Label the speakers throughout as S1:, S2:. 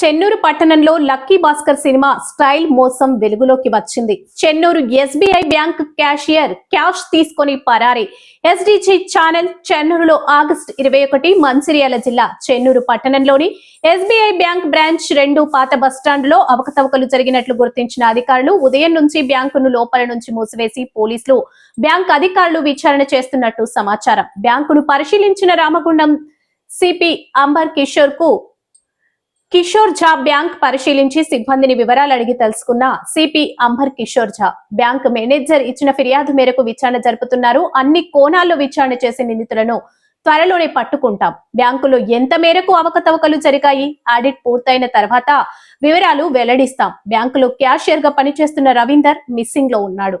S1: చెన్నూరు పట్టణంలో lucky Bhaskar cinema style మోసం వెలుగులోకి వచ్చింది. Chennur SBI bank cashier cash తీసుకొని పరారి. ఎస్డిజి ఛానల్ చెన్నూరులో ఆగస్టు ఇరవై ఒకటి మంచిర్యాల జిల్లా చెన్నూరు పట్టణంలోని ఎస్బీఐ బ్యాంక్ బ్రాంచ్ రెండు పాత బస్టాండ్లో అవకతవకలు జరిగినట్లు గుర్తించిన అధికారులు ఉదయం నుంచి బ్యాంకును లోపల నుంచి మూసివేసి పోలీసులు బ్యాంక్ అధికారులు విచారణ చేస్తున్నట్టు సమాచారం. బ్యాంకును పరిశీలించిన రామగుండం సిపి అంబర్ కిషోర్కు కిషోర్ ఝా బ్యాంక్ పరిశీలించి సిబ్బందిని వివరాలు అడిగి తెలుసుకున్న CP Amber Kishore Jha bank manager ఇచ్చిన ఫిర్యాదు మేరకు విచారణ జరుపుతున్నారు. అన్ని కోణాల్లో విచారణ చేసే నిందితులను త్వరలోనే పట్టుకుంటాం. బ్యాంకులో ఎంత మేరకు అవకతవకలు జరిగాయి? ఆడిట్ పూర్తయిన తర్వాత వివరాలు వెల్లడిస్తాం. బ్యాంకులో క్యాషియర్గా పనిచేస్తున్న రవీందర్ మిస్సింగ్లో ఉన్నాడు.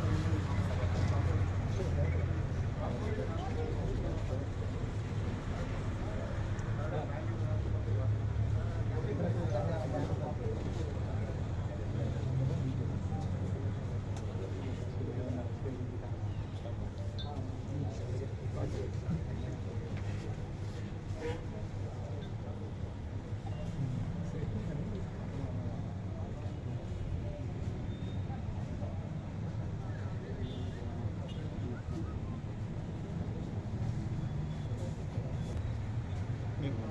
S2: Mm-hmm.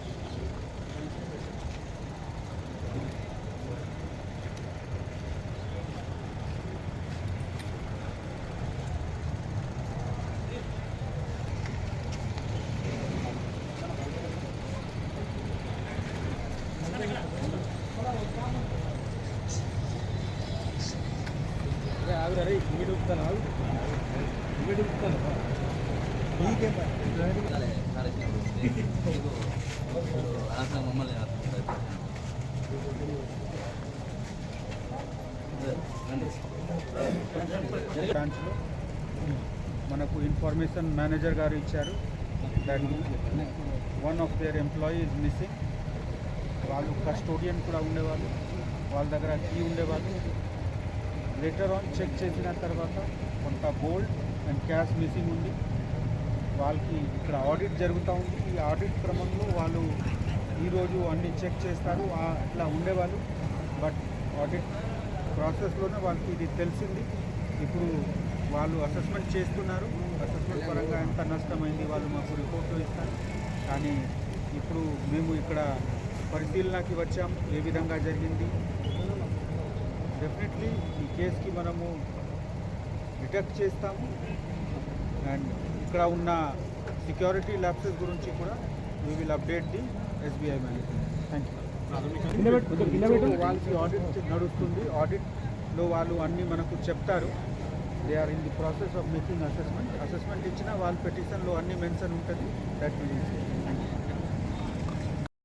S3: మమ్మల్ని
S2: బ్రాంచ్లో మనకు ఇన్ఫర్మేషన్ మేనేజర్ గారు ఇచ్చారు. That one of their employee is missing వాళ్ళు కస్టోడియన్ కూడా ఉండేవాళ్ళు. వాళ్ళ దగ్గర కీ ఉండేవాళ్ళు. లెటర్ ఆన్ చెక్ చేసిన తర్వాత కొంత గోల్డ్ అండ్ క్యాష్ మిస్సింగ్ ఉంది. వాళ్ళకి ఇక్కడ ఆడిట్ జరుగుతూ ఉంది. ఈ ఆడిట్ క్రమంలో వాళ్ళు ఈరోజు అన్ని చెక్ చేస్తారు. అట్లా ఉండేవాళ్ళు. బట్ ఆడిట్ ప్రాసెస్లోనే వాళ్ళకి ఇది తెలిసింది. ఇప్పుడు వాళ్ళు అసెస్మెంట్ చేస్తున్నారు. అసెస్మెంట్ పరంగా ఎంత నష్టమైంది వాళ్ళు మాకు రిపోర్ట్లు ఇస్తారు. కానీ ఇప్పుడు మేము ఇక్కడ పరిశీలనకి వచ్చాం. ఏ విధంగా జరిగింది? డెఫినెట్లీ ఈ కేసుకి మనము డిటెక్ట్ చేస్తాము. అండ్ ఇక్కడ ఉన్న సెక్యూరిటీ ల్యాప్సెస్ గురించి కూడా we will update the SBI management thank you వాళ్ళకి ఆడిట్ నడుస్తుంది. ఆడిట్లో వాళ్ళు అన్నీ మనకు చెప్తారు. They are in the process of making assessment assessment ఇచ్చిన వాళ్ళ పెటిషన్లో అన్ని మెన్షన్ ఉంటుంది. That you